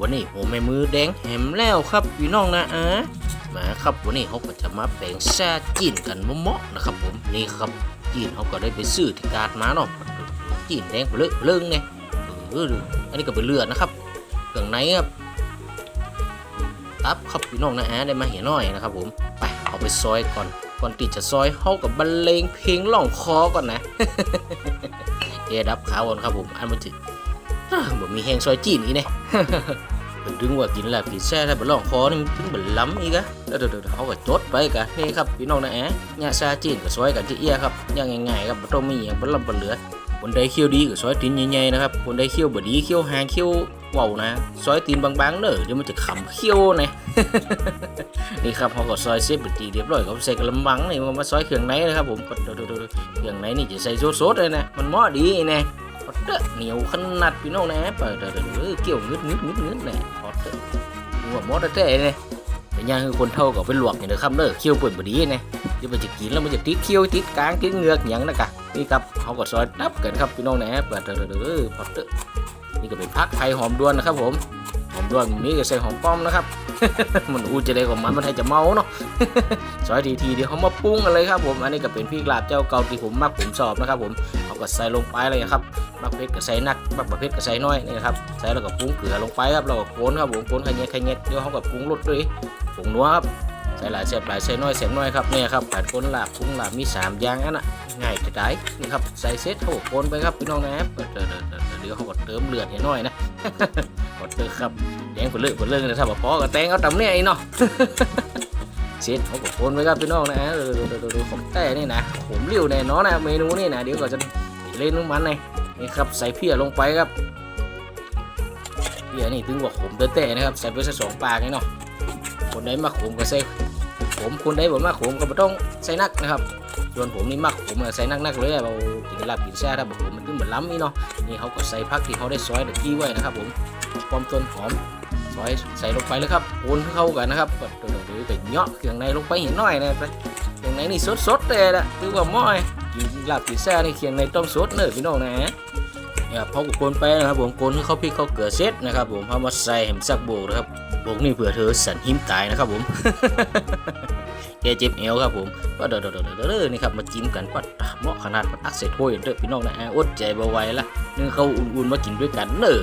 วันนี้ผมแม่มือแดงแหมแล้วครับพี่น้องนะอะมาครับวันนี้เขาก็จะมาแปลงชาจีนกันเมาะๆนะครับ ผมนี่ครับจีนเขาก็ได้ไปซื้อที่กาดมาเนาะจีนแดงไปเลยเรื่องเนี่ยอออันนี้ก็เป็นเลือดนะครับเครื่องในครับตับครับพี่น้องนะอะได้มาเห็นหน่อยนะครับผมไปเอาไปซอยก่อนก่อนที่จะซอยเขากับบรรเลงเพลงล่องคอก่อนนะเอดับขาวก่อนครับผมอันมันจะอ้าว บ่มีแหงซอยจีนอีเนี่ยเป็นถึงว่ากินแล้วกินแซ่ถ้าบ่ลองคอนี่ถึงบ่ล้ำอีกอะแล้วเดี๋ยวๆเขาก็จดไปกะนี่ครับพี่น้องนะแอะเนี่ยซาจีนก็ซอยกันที่เอียครับอย่างง่ายๆครับบ่ต้องมีหยังบ่ลำบ่เหลือคนใดเคี้ยวดีก็ซอยตีนใหญ่ๆนะครับคนใดเคี้ยวบ่ดีเคี้ยวหางเคี้ยวเว้านะซอยตีนบางๆเด้อเดี๋ยวมันจะขำเคี้ยวนะนี่ครับเขาก็ซอยเสร็จเป็นทีเรียบร้อยก็ใส่กระมังนี่มันมาซอยเครื่องในนะครับผมเคียวๆๆเครื่องในนี่จะใส่สดๆเลยนะมันเหมาะดีนะ พอดเตอเหนียวขนาดพี่น้องนะเปิดเดี๋ยวเกี่ยวงึดงึดงึดงึดแน่พอดเตอหัวมอดแต่เนี่ยแต่ยังคือคนเท่ากับไปลวกอย่างเดียวครับเด้อเคี่ยวเปิดบดีเนี่ยเดี๋ยวมันจะกินแล้วมันจะติดเคี่ยวติดกลางติดเงือกอย่างนั้นกะนี่ครับเขาก็ซอยดับกันครับพี่น้องนะเปิดเดี๋ยวพอดเตอนี่ก็เป็นพักไทยหอมด้วนนะครับผมหอมด้วนมีก็ใส่หอมป้อมนะครับ มันอูจะได้ของมันมันให้จะเมาเนาะซอยทีทีเดี๋ยวเขามาปรุงกันเลยครับผมอันนี้ก็เป็นพริกลาบเจ้าเก่าที่ผมมักผมชอบนะครับผมเขาก็ใส่ลงไปเลยครับมักเผ็ดก็ใส่นักมักบ่เผ็ดก็ใส่น้อยนี่ครับใส่แล้วก็ปรุงเกลือลงไปครับแล้วก็โคนครับผมโคนขยะขยะเดี๋ยวเขาก็ปรุงรสด้วยผงนัวครับใส่หลายเสียบหลายใส่น้อยเสียบน้อยครับเนี่ยครับแปดคนลาบปรุงลาบมีสามอย่างอันน่ะง่ายจะได้นี่ครับใส่เสร็จเขาก็โคนไปครับพี่น้องนะเปิดเดี๋ยวเดี๋ยวเดี๋ยวเดี๋ยวเขาก็เติมเลือดให้น้อยนะ กดเติมครับแดงผลเลือดผลเลือดนะถ้าบ่พอก็แตงเอาตำเนี่ยไอ้เนาะเสร็จเขาก็โคนไปครับพี่น้องนะดี๋ยวเดี๋ยวเดี๋ยวเดี๋ยวของแต่นี่นะผมเลี้ยวแน่นอนนะเมนูนี่นะเดี๋ยวก็จะเล่นน้ำมันเลยนี่ครับใส่เพียลงไปครับเพียนี่ถึงว่าขมแต่นะครับใส่ไปสักสองปากนี่เนาะคนใดมักขมก็ใส่ขมคนใดบ่มักขมก็ไม่ต้องใส่นักนะครับส่วนผมนี่มักขมใส่นักๆเลยเรากินลาบกินแซ่ถ้าบ่ขมมันถึงเหมือนล้ำนี่เนาะนี่เขาก็ใส่ผักที่เขาได้ซอยตะกี้ไว้นะครับผม ความต้นหอมซอยใส่ลงไปเลยครับโอนเข้ากันนะครับก็เดี๋ยวเดี๋ยวไปเหยาะเครื่องในลงไปเห็นหน่อยนะไปเครื่องในนี่สดๆเลยนะถือว่าม้อยกินลาบกินแซ่ในเครื่องในต้องสดเนอะพี่น้องนะเนี่ยเขาก็โกนไปนะครับผมโกนให้เขาพริกเขาเกลือเซ็ตนะครับผมเอามาใส่แหมซักโบกนะครับโบกนี่เผื่อเธอสันหิมตายนะครับผมแกเจ็บเอวครับผมก็เดี๋ยวเดี๋ยวเดี๋ยวเดี๋ยวนี่ครับมาจิ้มกันปัดเหมาะขนาดมันอักเสบถ้วยเด้อพี่น้องนะอดใจเบ่ไหวละนึ่งเขาอุ่นๆมากินด้วยกันเนอะ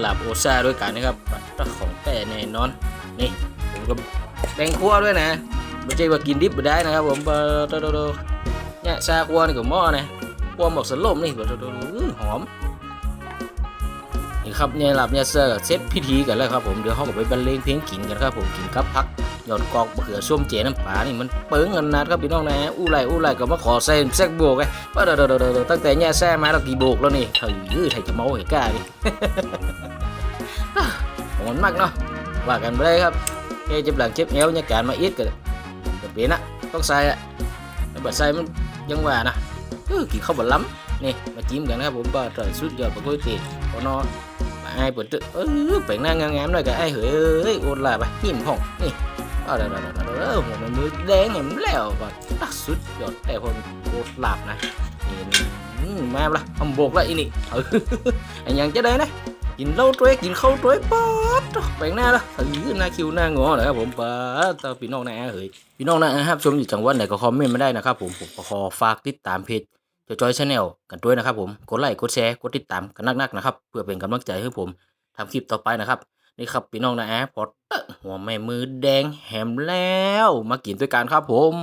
หลับโอซาด้วยกันนะครับปักของแต่แน่นอนนี่ผมก็แบ่งคั่วด้วยนะไม่ใช่ว่ากินดิบไม่ได้นะครับผมเออเดี๋ยวเดี๋ยวเดี๋ยวเนี่ยซาขั้วนี่ก็หม้อนะพวงบอกสลมนี่แบบหอมนี่ครับเนี่ยหลับเนี่ยเซอร์เซตพิธีกันแล้วครับผมเดี๋ยวห้องก็ไปบรรเลงเพลงกินกันครับผมกินกับพัก หยอดกอกเขือส้มเจน้ำปลานี่มันเปิ้งกันนัดครับพี่น้องนะอู้ไรอู้ไรก็มาขอใส่แซกโบกไงว่าเดี๋ยวเดี๋ยวตั้งแต่เนี่ยแซ่มาเรากี่โบกแล้วนี่เฮ้ยยื้อไทยจะเมาเหกล้าดิหอนมากเนาะว่ากันไปเลยครับแค่เจ็บหลังเจ็บเอวเนี่ยการมาอีดกันก็เป็นนะต้องใส่อะแต่บัดใส่มันยังว่านะเออกินข้าวบดล้ำนี่มาจิ้มกันนะครับผมปลาเตยสุดยอดปลาก๋วยเตี๋ยวพอนอนไอ้ปิดตึกเออแปลงหน้างามๆหน่อยกับไอ้เฮ้ยโอนลาไปยิ้มห้องนี่ เอาเดี๋ยวเดี๋ยวเดี๋ยวเออหัวมันมือแดงเห็นแล้วก็ตักสุดยอดแต่คนโคตรหลับนะนี่นี่มาละทำโบกละอีนี่เออไอ้ยังจะได้นะกินเหล้าตัวกินข้าวตัวป๊อดแปลงหน้าละเออหน้าคิวหน้างอเลยครับผมป๊าดตาพี่น้องนะเฮ้ยพี่น้องนะครับชมอยู่จังหวัดไหนก็คอมเมนต์มาได้นะครับผมผมก็ขอฝากติดตามเพจจอยจอยชาแนลกันด้วยนะครับผมกดไลค์กดแชร์กดติดตามกันนักๆนะครับเพื่อเป็นกำลังใจให้ผมทำคลิปต่อไปนะครับ นี่ครับพี่น้องนะแอร์พอตหัวแม่มือแดงแหมแล้ว มากินด้วยกันครับผม